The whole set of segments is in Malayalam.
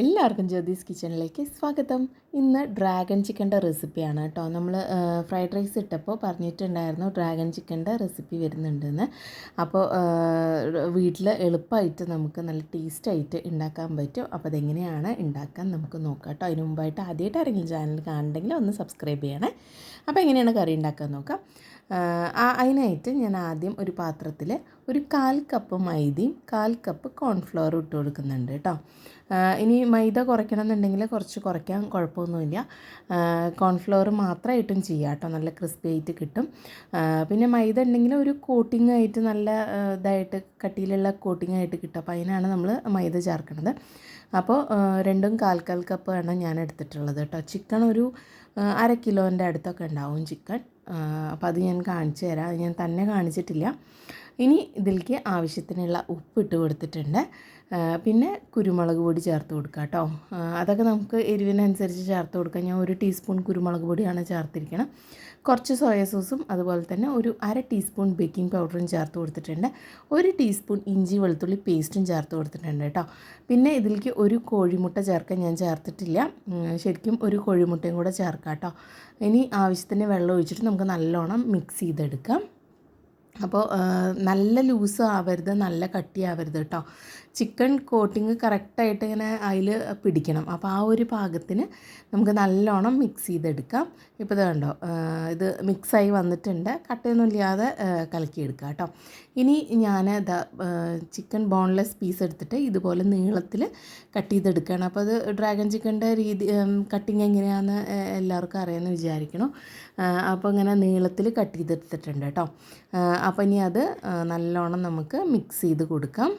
എല്ലാവർക്കും ജ്യോതിസ് കിച്ചണിലേക്ക് സ്വാഗതം. ഇന്ന് ഡ്രാഗൺ ചിക്കന്റെ റെസിപ്പിയാണ് കേട്ടോ. നമ്മൾ ഫ്രൈഡ് റൈസ് ഇട്ടപ്പോൾ പറഞ്ഞിട്ടുണ്ടായിരുന്നു ഡ്രാഗൺ ചിക്കന്റെ റെസിപ്പി വരുന്നുണ്ടെന്ന്. അപ്പോൾ വീട്ടിൽ എളുപ്പമായിട്ട് നമുക്ക് നല്ല ടേസ്റ്റായിട്ട് ഉണ്ടാക്കാൻ പറ്റും. അപ്പോൾ അതെങ്ങനെയാണ് ഉണ്ടാക്കാൻ നമുക്ക് നോക്കാം കേട്ടോ. അതിന് മുമ്പായിട്ട് ആദ്യമായിട്ട് ആരെങ്കിലും ചാനൽ കാണണ്ടെങ്കിൽ ഒന്ന് സബ്സ്ക്രൈബ് ചെയ്യണേ. അപ്പോൾ എങ്ങനെയാണ് കറി ഉണ്ടാക്കാൻ നോക്കാം. അതിനായിട്ട് ഞാൻ ആദ്യം ഒരു പാത്രത്തിൽ ഒരു കാൽ കപ്പ് മൈദയും കാൽ കപ്പ് കോൺഫ്ലവറും ഇട്ട് കൊടുക്കുന്നുണ്ട് കേട്ടോ. ഇനി മൈദ കുറയ്ക്കണമെന്നുണ്ടെങ്കിൽ കുറച്ച് കുറയ്ക്കാൻ കുഴപ്പമൊന്നുമില്ല. കോൺഫ്ലവർ മാത്രമായിട്ടും ചെയ്യാം കേട്ടോ. നല്ല ക്രിസ്പി ആയിട്ട് കിട്ടും. പിന്നെ മൈദ ഉണ്ടെങ്കിൽ ഒരു കോട്ടിംഗ് ആയിട്ട് നല്ല ഇതായിട്ട് കട്ടിയിലുള്ള കോട്ടിംഗ് ആയിട്ട് കിട്ടും. അപ്പോൾ അതിനാണ് നമ്മൾ മൈദ ചേർക്കുന്നത്. അപ്പോൾ രണ്ടും കാൽ കാൽ കപ്പ് ആണ് ഞാൻ എടുത്തിട്ടുള്ളത് കേട്ടോ. ചിക്കൻ ഒരു അര കിലോന്റെ അടുത്തൊക്കെ ഉണ്ടാവും ചിക്കൻ. അപ്പോൾ അത് ഞാൻ കാണിച്ചു തരാം. അത് ഞാൻ തന്നെ കാണിച്ചിട്ടില്ല. ഇനി ഇതിലേക്ക് ആവശ്യത്തിനുള്ള ഉപ്പ് ഇട്ട് കൊടുത്തിട്ടുണ്ട്. പിന്നെ കുരുമുളക് പൊടി ചേർത്ത് കൊടുക്കുക കേട്ടോ. അതൊക്കെ നമുക്ക് എരിവിനനുസരിച്ച് ചേർത്ത് കൊടുക്കാം. ഞാൻ ഒരു ടീസ്പൂൺ കുരുമുളക് പൊടിയാണ് ചേർത്തിരിക്കണം. കുറച്ച് സോയ സോസും അതുപോലെ തന്നെ ഒരു അര ടീസ്പൂൺ ബേക്കിംഗ് പൗഡറും ചേർത്ത് കൊടുത്തിട്ടുണ്ട്. ഒരു ടീസ്പൂൺ ഇഞ്ചി വെളുത്തുള്ളി പേസ്റ്റും ചേർത്ത് കൊടുത്തിട്ടുണ്ട് കേട്ടോ. പിന്നെ ഇതിലേക്ക് ഒരു കോഴിമുട്ട ചേർക്കാൻ ഞാൻ ചേർത്തിട്ടില്ല. ശരിക്കും ഒരു കോഴിമുട്ടയും കൂടെ ചേർക്കാം കേട്ടോ. ഇനി ആവശ്യത്തിന് വെള്ളം ഒഴിച്ചിട്ട് നമുക്ക് നല്ലോണം മിക്സ് ചെയ്തെടുക്കാം. അപ്പോൾ നല്ല ലൂസ് ആവരുത് നല്ല കട്ടി ആവരുത് കേട്ടോ. ചിക്കൻ കോട്ടിങ് കറക്റ്റായിട്ട് ഇങ്ങനെ അതിൽ പിടിക്കണം. അപ്പോൾ ആ ഒരു പാകത്തിന് നമുക്ക് നല്ലോണം മിക്സ് ചെയ്തെടുക്കാം. ഇപ്പോൾ ഇത് കണ്ടോ ഇത് മിക്സായി വന്നിട്ടുണ്ട്. കട്ടയൊന്നും ഇല്ലാതെ കലക്കിയെടുക്കുക കേട്ടോ. ഇനി ഞാൻ ചിക്കൻ ബോൺലെസ് പീസ് എടുത്തിട്ട് ഇതുപോലെ നീളത്തിൽ കട്ട് ചെയ്തെടുക്കുകയാണ്. അപ്പോൾ അത് ഡ്രാഗൺ ചിക്കന്റെ രീതി കട്ടിങ് എങ്ങനെയാണെന്ന് എല്ലാവർക്കും അറിയാമെന്ന് വിചാരിക്കണം അപ്പോൾ ഇങ്ങനെ നീളത്തിൽ കട്ട് ചെയ്തെടുത്തിട്ടുണ്ട് കേട്ടോ. അപ്പോൾ ഇനി അത് നല്ലോണം നമുക്ക് മിക്സ് ചെയ്ത് കൊടുക്കാം.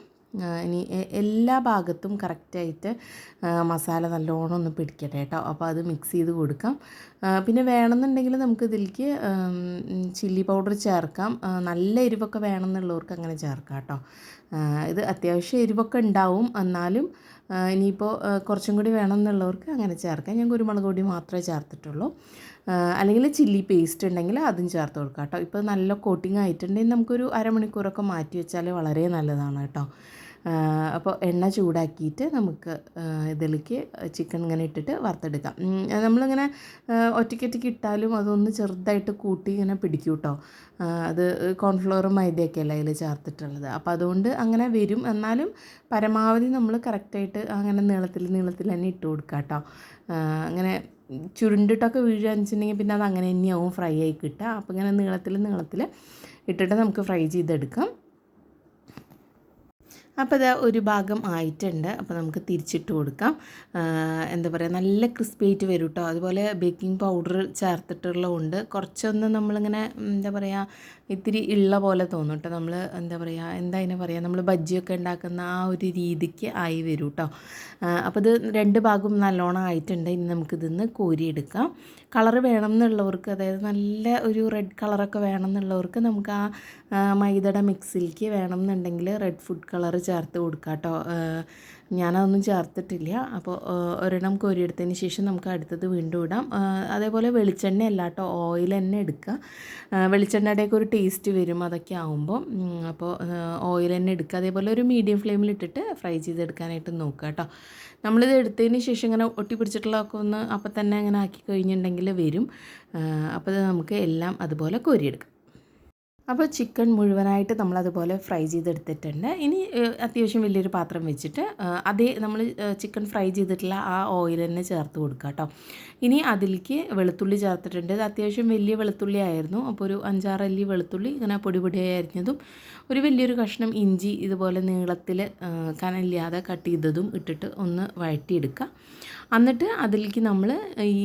ഇനി എല്ലാ ഭാഗത്തും കറക്റ്റായിട്ട് മസാല നല്ലോണം ഒന്ന് പിടിക്കട്ടെ കേട്ടോ. അപ്പോൾ അത് മിക്സ് ചെയ്ത് കൊടുക്കാം. പിന്നെ വേണമെന്നുണ്ടെങ്കിൽ നമുക്ക് ഇതിലേക്ക് ചില്ലി പൗഡർ ചേർക്കാം. നല്ല എരിവൊക്കെ വേണമെന്നുള്ളവർക്ക് അങ്ങനെ ചേർക്കാം കേട്ടോ. ഇത് അത്യാവശ്യം എരിവൊക്കെ ഉണ്ടാവും. എന്നാലും ഇനിയിപ്പോൾ കുറച്ചും കൂടി വേണമെന്നുള്ളവർക്ക് അങ്ങനെ ചേർക്കാം. ഞാൻ കുരുമുളക് പൊടി മാത്രമേ ചേർത്തിട്ടുള്ളൂ. അല്ലെങ്കിൽ ചില്ലി പേസ്റ്റ് ഉണ്ടെങ്കിൽ അതും ചേർത്ത് കൊടുക്കാം കേട്ടോ. ഇപ്പോൾ നല്ല കോട്ടിങ് ആയിട്ടുണ്ടെങ്കിൽ നമുക്കൊരു അരമണിക്കൂറൊക്കെ മാറ്റി വെച്ചാൽ വളരെ നല്ലതാണ് കേട്ടോ. അപ്പോൾ എണ്ണ ചൂടാക്കിയിട്ട് നമുക്ക് ഇതിലേക്ക് ചിക്കൻ ഇങ്ങനെ ഇട്ടിട്ട് വറുത്തെടുക്കാം. നമ്മളിങ്ങനെ ഒറ്റയ്ക്കൊറ്റയ്ക്ക് ഇട്ടാലും അതൊന്ന് ചെറുതായിട്ട് കൂട്ടി ഇങ്ങനെ പിടിക്കും കേട്ടോ. അത് കോൺഫ്ലോറും മൈദയൊക്കെ അല്ല അതിൽ ചേർത്തിട്ടുള്ളത്. അപ്പോൾ അതുകൊണ്ട് അങ്ങനെ വരും. എന്നാലും പരമാവധി നമ്മൾ കറക്റ്റായിട്ട് അങ്ങനെ നീളത്തിൽ നീളത്തിൽ തന്നെ ഇട്ട് കൊടുക്കാം കേട്ടോ. അങ്ങനെ ചുരുണ്ടിട്ടൊക്കെ വീഴുകയെന്ന് വെച്ചിട്ടുണ്ടെങ്കിൽ പിന്നെ അത് അങ്ങനെ തന്നെയാവും ഫ്രൈ ആയി കിട്ടുക. അപ്പോൾ ഇങ്ങനെ നീളത്തിൽ നീളത്തിൽ ഇട്ടിട്ട് നമുക്ക് ഫ്രൈ ചെയ്തെടുക്കാം. അപ്പോൾ ഇത് ഒരു ഭാഗം ആയിട്ടുണ്ട്. അപ്പോൾ നമുക്ക് തിരിച്ചിട്ട് കൊടുക്കാം. എന്താ പറയുക നല്ല ക്രിസ്പി ആയിട്ട് വരും കേട്ടോ അതുപോലെ ബേക്കിംഗ് പൗഡർ ചേർത്തിട്ടുള്ളതുകൊണ്ട് കുറച്ചൊന്ന് നമ്മളിങ്ങനെ എന്താ പറയുക ഇത്തിരി ഉള്ള പോലെ തോന്നും കേട്ടോ നമ്മൾ എന്താ പറയുക എന്താ അതിനെ പറയുക നമ്മൾ ബജ്ജിയൊക്കെ ഉണ്ടാക്കുന്ന ആ ഒരു രീതിക്ക് ആയി വരും കേട്ടോ അപ്പോൾ ഇത് രണ്ട് ഭാഗവും നല്ലോണം ആയിട്ടുണ്ട്. ഇനി നമുക്കിതിന്ന് കോരിയെടുക്കാം. കളർ വേണം എന്നുള്ളവർക്ക് അതായത് നല്ല ഒരു റെഡ് കളറൊക്കെ വേണം എന്നുള്ളവർക്ക് നമുക്ക് ആ മൈദയുടെ മിക്സിലേക്ക് വേണം എന്നുണ്ടെങ്കിൽ റെഡ് ഫുഡ് കളർ ചേർത്ത് കൊടുക്കാം കേട്ടോ ഞാനതൊന്നും ചേർത്തിട്ടില്ല. അപ്പോൾ ഒരെണ്ണം കോരിയെടുത്തതിന് ശേഷം നമുക്ക് അടുത്തത് വീണ്ടും ഇടാം. അതേപോലെ വെളിച്ചെണ്ണ അല്ല കേട്ടോ ഓയിൽ തന്നെ എടുക്കുക. വെളിച്ചെണ്ണയുടെയൊക്കെ ഒരു ടേസ്റ്റ് വരും അതൊക്കെ ആകുമ്പോൾ അപ്പോൾ ഓയിൽ തന്നെ എടുക്കുക. അതേപോലെ ഒരു മീഡിയം ഫ്ലെയിമിൽ ഇട്ടിട്ട് ഫ്രൈ ചെയ്തെടുക്കാനായിട്ട് നോക്കുക കേട്ടോ. നമ്മളിത് എടുത്തതിന് ശേഷം ഇങ്ങനെ ഒട്ടി പിടിച്ചിട്ടുള്ളതൊക്കെ ഒന്ന് അപ്പം തന്നെ അങ്ങനെ ആക്കി കഴിഞ്ഞിട്ടുണ്ടെങ്കിൽ വരും. അപ്പോൾ നമുക്ക് എല്ലാം അതുപോലെ കോരിയെടുക്കാം. അപ്പോൾ ചിക്കൻ മുഴുവനായിട്ട് നമ്മളതുപോലെ ഫ്രൈ ചെയ്തെടുത്തിട്ടുണ്ട്. ഇനി അത്യാവശ്യം വലിയൊരു പാത്രം വെച്ചിട്ട് അതേ നമ്മൾ ചിക്കൻ ഫ്രൈ ചെയ്തിട്ടുള്ള ആ ഓയിൽ തന്നെ ചേർത്ത് കൊടുക്കുക കേട്ടോ. ഇനി അതിലേക്ക് വെളുത്തുള്ളി ചേർത്തിട്ടുണ്ട്. ഇത് അത്യാവശ്യം വലിയ വെളുത്തുള്ളി ആയിരുന്നു. അപ്പോൾ ഒരു അഞ്ചാറ് അല്ലി വെളുത്തുള്ളി ഇങ്ങനെ പൊടി പൊടിയായി അരിഞ്ഞതും ഒരു വലിയൊരു കഷ്ണം ഇഞ്ചി ഇതുപോലെ നീളത്തിൽ കനലില്ലാതെ കട്ട് ചെയ്തതും ഇട്ടിട്ട് ഒന്ന് വഴറ്റിയെടുക്കുക. എന്നിട്ട് അതിലേക്ക് നമ്മൾ ഈ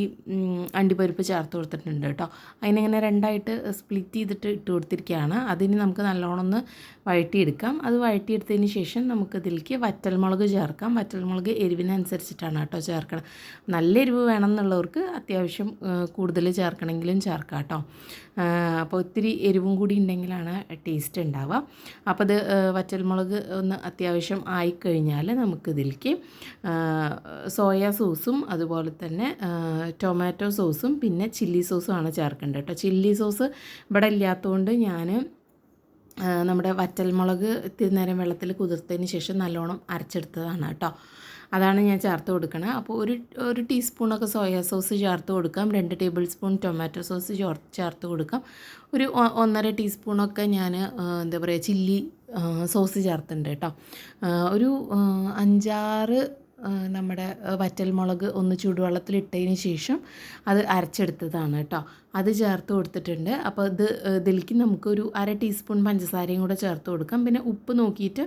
അണ്ടിപ്പരിപ്പ് ചേർത്ത് കൊടുത്തിട്ടുണ്ട് കേട്ടോ. അതിനെങ്ങനെ രണ്ടായിട്ട് സ്പ്ലിറ്റ് ചെയ്തിട്ട് ഇട്ട് കൊടുത്തിരിക്കുകയാണ് അതിന് നമുക്ക് നല്ലോണം ഒന്ന് വഴറ്റിയെടുക്കാം. അത് വഴറ്റിയെടുത്തതിന് ശേഷം നമുക്ക് ഇതിലേക്ക് വറ്റൽമുളക് ചേർക്കാം. വറ്റൽമുളക് എരിവിനനുസരിച്ചിട്ടാണ് കേട്ടോ ചേർക്കണം. നല്ല എരിവ് വേണം എന്നുള്ളവർക്ക് അത്യാവശ്യം കൂടുതൽ ചേർക്കണമെങ്കിലും ചേർക്കാം കേട്ടോ. അപ്പോൾ ഒത്തിരി എരിവും കൂടി ഉണ്ടെങ്കിലാണ് ടേസ്റ്റ് ഉണ്ടാവുക. അപ്പോൾ അത് വറ്റൽമുളക് ഒന്ന് അത്യാവശ്യം ആയിക്കഴിഞ്ഞാൽ നമുക്കിതിലേക്ക് സോയ സോസും അതുപോലെ തന്നെ ടൊമാറ്റോ സോസും പിന്നെ ചില്ലി സോസും ആണ് ചേർക്കേണ്ടത് കേട്ടോ. ചില്ലി സോസ് ഇവിടെ ഇല്ലാത്തതുകൊണ്ട് ഞാൻ നമ്മുടെ വറ്റൽമുളക് ഇത്തിരി നേരം വെള്ളത്തിൽ കുതിർത്തതിന് ശേഷം നല്ലോണം അരച്ചെടുത്തതാണ് കേട്ടോ. അതാണ് ഞാൻ ചേർത്ത് കൊടുക്കണത് അപ്പോൾ ഒരു ഒരു ടീസ്പൂണൊക്കെ സോയാ സോസ് ചേർത്ത് കൊടുക്കാം. രണ്ട് ടേബിൾ സ്പൂൺ ടൊമാറ്റോ സോസ് ചോർ- ചേർത്ത് കൊടുക്കാം. ഒരു ഒന്നര ടീസ്പൂണൊക്കെ ഞാൻ എന്താ പറയുക ചില്ലി സോസ് ചേർത്തിട്ടുണ്ട് കേട്ടോ. ഒരു അഞ്ചാറ് നമ്മുടെ വറ്റൽ വറ്റൽമുളക് ഒന്ന് ചൂടുവെള്ളത്തിലിട്ടതിന് ശേഷം അത് അരച്ചെടുത്തതാണ് കേട്ടോ. അത് ചേർത്ത് കൊടുത്തിട്ടുണ്ട്. അപ്പോൾ ഇത് ഇതിലേക്ക് നമുക്കൊരു അര ടീസ്പൂൺ പഞ്ചസാരയും കൂടെ ചേർത്ത് കൊടുക്കാം. പിന്നെ ഉപ്പ് നോക്കിയിട്ട്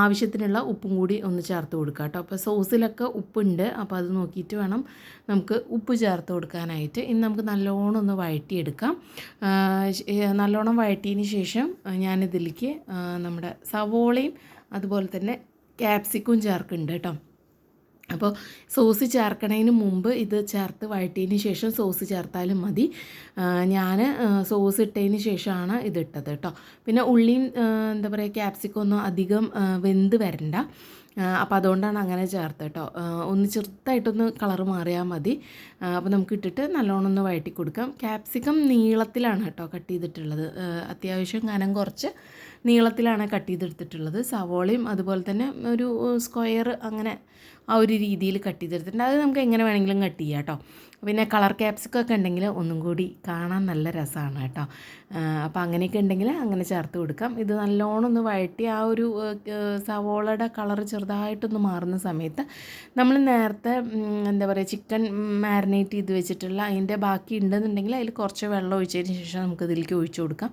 ആവശ്യത്തിനുള്ള ഉപ്പും കൂടി ഒന്ന് ചേർത്ത് കൊടുക്കാം കേട്ടോ. അപ്പോൾ സോസിലൊക്കെ ഉപ്പുണ്ട്. അപ്പോൾ അത് നോക്കിയിട്ട് വേണം നമുക്ക് ഉപ്പ് ചേർത്ത് കൊടുക്കാനായിട്ട്. ഇനി നമുക്ക് നല്ലോണം ഒന്ന് വഴറ്റിയെടുക്കാം. നല്ലോണം വഴറ്റിയതിന് ശേഷം ഞാൻ ഇതിലേക്ക് നമ്മുടെ സവോളയും അതുപോലെ തന്നെ ക്യാപ്സിക്കും ചേർക്കുന്നുണ്ട് കേട്ടോ. അപ്പോൾ സോസ് ചേർക്കണതിന് മുമ്പ് ഇത് ചേർത്ത് വഴറ്റിയതിന് ശേഷം സോസ് ചേർത്താലും മതി. ഞാൻ സോസ് ഇട്ടതിന് ശേഷമാണ് ഇത് ഇട്ടത് കേട്ടോ. പിന്നെ ഉള്ളിയും എന്താ പറയുക ക്യാപ്സിക്കം ഒന്നും അധികം വെന്ത് വരണ്ട. അപ്പോൾ അതുകൊണ്ടാണ് അങ്ങനെ ചേർത്ത് കേട്ടോ. ഒന്ന് ചെറുതായിട്ടൊന്ന് കളർ മാറിയാൽ മതി. അപ്പോൾ നമുക്ക് ഇട്ടിട്ട് നല്ലോണം ഒന്ന് വഴറ്റി കൊടുക്കാം. ക്യാപ്സിക്കം നീളത്തിലാണ് കേട്ടോ കട്ട് ചെയ്തിട്ടുള്ളത്. അത്യാവശ്യം കനം കുറച്ച് നീളത്തിലാണ് കട്ട് ചെയ്തെടുത്തിട്ടുള്ളത്. സവോളയും അതുപോലെ തന്നെ ഒരു സ്ക്വയർ അങ്ങനെ ആ ഒരു രീതിയിൽ കട്ട് ചെയ്തെടുത്തിട്ടുണ്ട്. അത് നമുക്ക് എങ്ങനെ വേണമെങ്കിലും കട്ട് ചെയ്യാം കേട്ടോ. പിന്നെ കളർ ക്യാപ്സിക്കം ഒക്കെ ഉണ്ടെങ്കിൽ ഒന്നും കൂടി കാണാൻ നല്ല രസമാണ് കേട്ടോ. അപ്പോൾ അങ്ങനെയൊക്കെ ഉണ്ടെങ്കിൽ അങ്ങനെ ചേർത്ത് കൊടുക്കാം. ഇത് നല്ലോണം ഒന്ന് വഴറ്റി ആ ഒരു സവോളയുടെ കളർ ചെറുതായിട്ടൊന്ന് മാറുന്ന സമയത്ത് നമ്മൾ നേരത്തെ എന്താ പറയുക ചിക്കൻ മാരിനേറ്റ് ചെയ്ത് വെച്ചിട്ടുള്ള അതിന്റെ ബാക്കി ഉണ്ടെന്നുണ്ടെങ്കിൽ അതിൽ കുറച്ച് വെള്ളം ഒഴിച്ചതിന് ശേഷം നമുക്ക് ഇതിലേക്ക് ഒഴിച്ചു കൊടുക്കാം.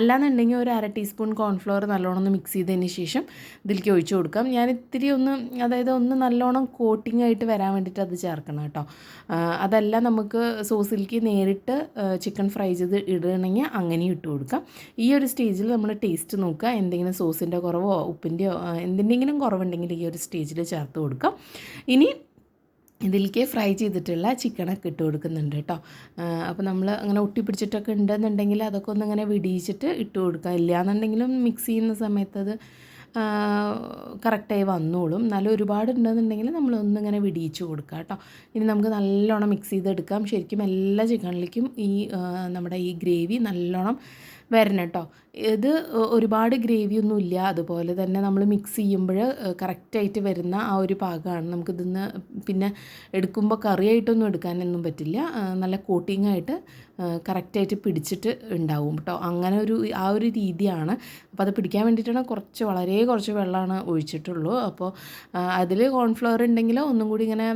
അല്ലാന്നുണ്ടെങ്കിൽ ഒരു അര ടീസ്പൂൺ കോൺഫ്ലവർ നല്ലോണം ഒന്ന് മിക്സ് ചെയ്തതിന് ശേഷം ഇതിലേക്ക് ഒഴിച്ചു കൊടുക്കാം. ഞാൻ ഇത്തിരി ഒന്ന് അതായത് ഒന്ന് നല്ലോണം കോട്ടിംഗ് ആയിട്ട് വരാൻ വേണ്ടിയിട്ട് അത് ചേർക്കണം കേട്ടോ. അതല്ല നമുക്ക് സോസിലേക്ക് നേരിട്ട് ചിക്കൻ ഫ്രൈ ചെയ്ത് ഇടണമെങ്കിൽ അങ്ങനെയും ഇട്ട് കൊടുക്കാം. ഈ ഒരു സ്റ്റേജിൽ നമ്മൾ ടേസ്റ്റ് നോക്കുക എന്തെങ്കിലും സോസിന്റെ കുറവോ ഉപ്പിന്റെയോ എന്തിന്റെങ്കിലും കുറവുണ്ടെങ്കിൽ ഈ ഒരു സ്റ്റേജിൽ ചേർത്ത് കൊടുക്കാം. ഇനി ഇതിലേക്ക് ഫ്രൈ ചെയ്തിട്ടുള്ള ചിക്കനൊക്കെ ഇട്ട് കൊടുക്കുന്നുണ്ട് കേട്ടോ. അപ്പോൾ നമ്മൾ അങ്ങനെ ഒട്ടിപ്പിടിച്ചിട്ടൊക്കെ ഉണ്ടെന്നുണ്ടെങ്കിൽ അതൊക്കെ ഒന്ന് ഇങ്ങനെ വിടിയിച്ചിട്ട് ഇട്ട് കൊടുക്കുക ഇല്ലയെന്നുണ്ടെങ്കിലും മിക്സ് ചെയ്യുന്ന സമയത്ത് അത് കറക്റ്റായി വന്നോളും. നല്ല ഒരുപാട് ഉണ്ടെന്നുണ്ടെങ്കിൽ നമ്മൾ ഒന്നിങ്ങനെ വിടിയിച്ച് കൊടുക്കുക കേട്ടോ. ഇനി നമുക്ക് നല്ലോണം മിക്സ് ചെയ്തെടുക്കാം. ശരിക്കും എല്ലാ ചിക്കനിലേക്കും ഈ നമ്മുടെ ഈ ഗ്രേവി നല്ലോണം വരണം കേട്ടോ ഇത് ഒരുപാട് ഗ്രേവി ഒന്നും ഇല്ല. അതുപോലെ തന്നെ നമ്മൾ മിക്സ് ചെയ്യുമ്പോൾ കറക്റ്റായിട്ട് വരുന്ന ആ ഒരു പാകമാണ് നമുക്കിതിന്ന് പിന്നെ എടുക്കുമ്പോൾ കറിയായിട്ടൊന്നും എടുക്കാനൊന്നും പറ്റില്ല. നല്ല കോട്ടിംഗ് ആയിട്ട് കറക്റ്റായിട്ട് പിടിച്ചിട്ട് ഉണ്ടാവും കേട്ടോ അങ്ങനെ ഒരു ആ ഒരു രീതിയാണ്. അപ്പോൾ അത് പിടിക്കാൻ വേണ്ടിയിട്ടാണ് കുറച്ച് വളരെ കുറച്ച് വെള്ളമാണ് ഒഴിച്ചിട്ടുള്ളൂ. അപ്പോൾ അതിൽ കോൺഫ്ലവർ ഉണ്ടെങ്കിൽ ഒന്നും കൂടി ഇങ്ങനെ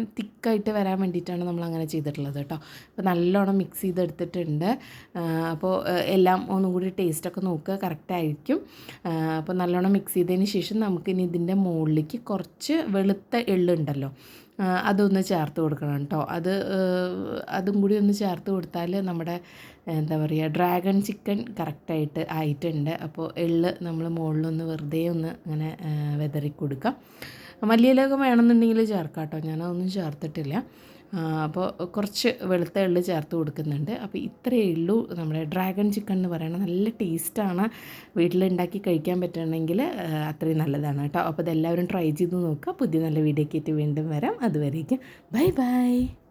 തിക്കായിട്ട് വരാൻ വേണ്ടിയിട്ടാണ് നമ്മൾ അങ്ങനെ ചെയ്തിട്ടുള്ളത് കേട്ടോ. അപ്പോൾ നല്ലോണം മിക്സ് ചെയ്തെടുത്തിട്ടുണ്ട്. അപ്പോൾ എല്ലാം ഒന്നും കൂടി ടേസ്റ്റൊക്കെ നോക്കുക കറക്റ്റായിരിക്കും അപ്പോൾ നല്ലോണം മിക്സ് ചെയ്തതിന് ശേഷം നമുക്കിനി ഇതിന്റെ മുകളിലേക്ക് കുറച്ച് വെളുത്ത എള്ളുണ്ടല്ലോ അതൊന്ന് ചേർത്ത് കൊടുക്കണം കേട്ടോ. അത് അതും കൂടി ഒന്ന് ചേർത്ത് കൊടുത്താൽ നമ്മുടെ എന്താ പറയുക ഡ്രാഗൺ ചിക്കൻ കറക്റ്റായിട്ട് ആയിട്ടുണ്ട്. അപ്പോൾ എള്ള് നമ്മൾ മുകളിലൊന്ന് വെറുതെ ഒന്ന് അങ്ങനെ വിതറി കൊടുക്കാം മല്ലിയിലൊക്കെ വേണമെന്നുണ്ടെങ്കിൽ ചേർക്കാം കേട്ടോ ഞാനതൊന്നും ചേർത്തിട്ടില്ല. അപ്പോൾ കുറച്ച് വെളുത്ത എള്ള് ചേർത്ത് കൊടുക്കുന്നുണ്ട്. അപ്പോൾ ഇത്രയേ ഉള്ളൂ നമ്മുടെ ഡ്രാഗൺ ചിക്കൻ എന്ന് പറയുന്നത്. നല്ല ടേസ്റ്റാണ്. വീട്ടിലുണ്ടാക്കി കഴിക്കാൻ പറ്റുകയാണെങ്കിൽ ആ, അത്രയും നല്ലതാണ് കേട്ടോ. അപ്പോൾ ഇതെല്ലാവരും ട്രൈ ചെയ്ത് നോക്കുക. പുതിയ നല്ല വീഡിയോ വീണ്ടും വരാം. അതുവരേക്കും. Bye bye.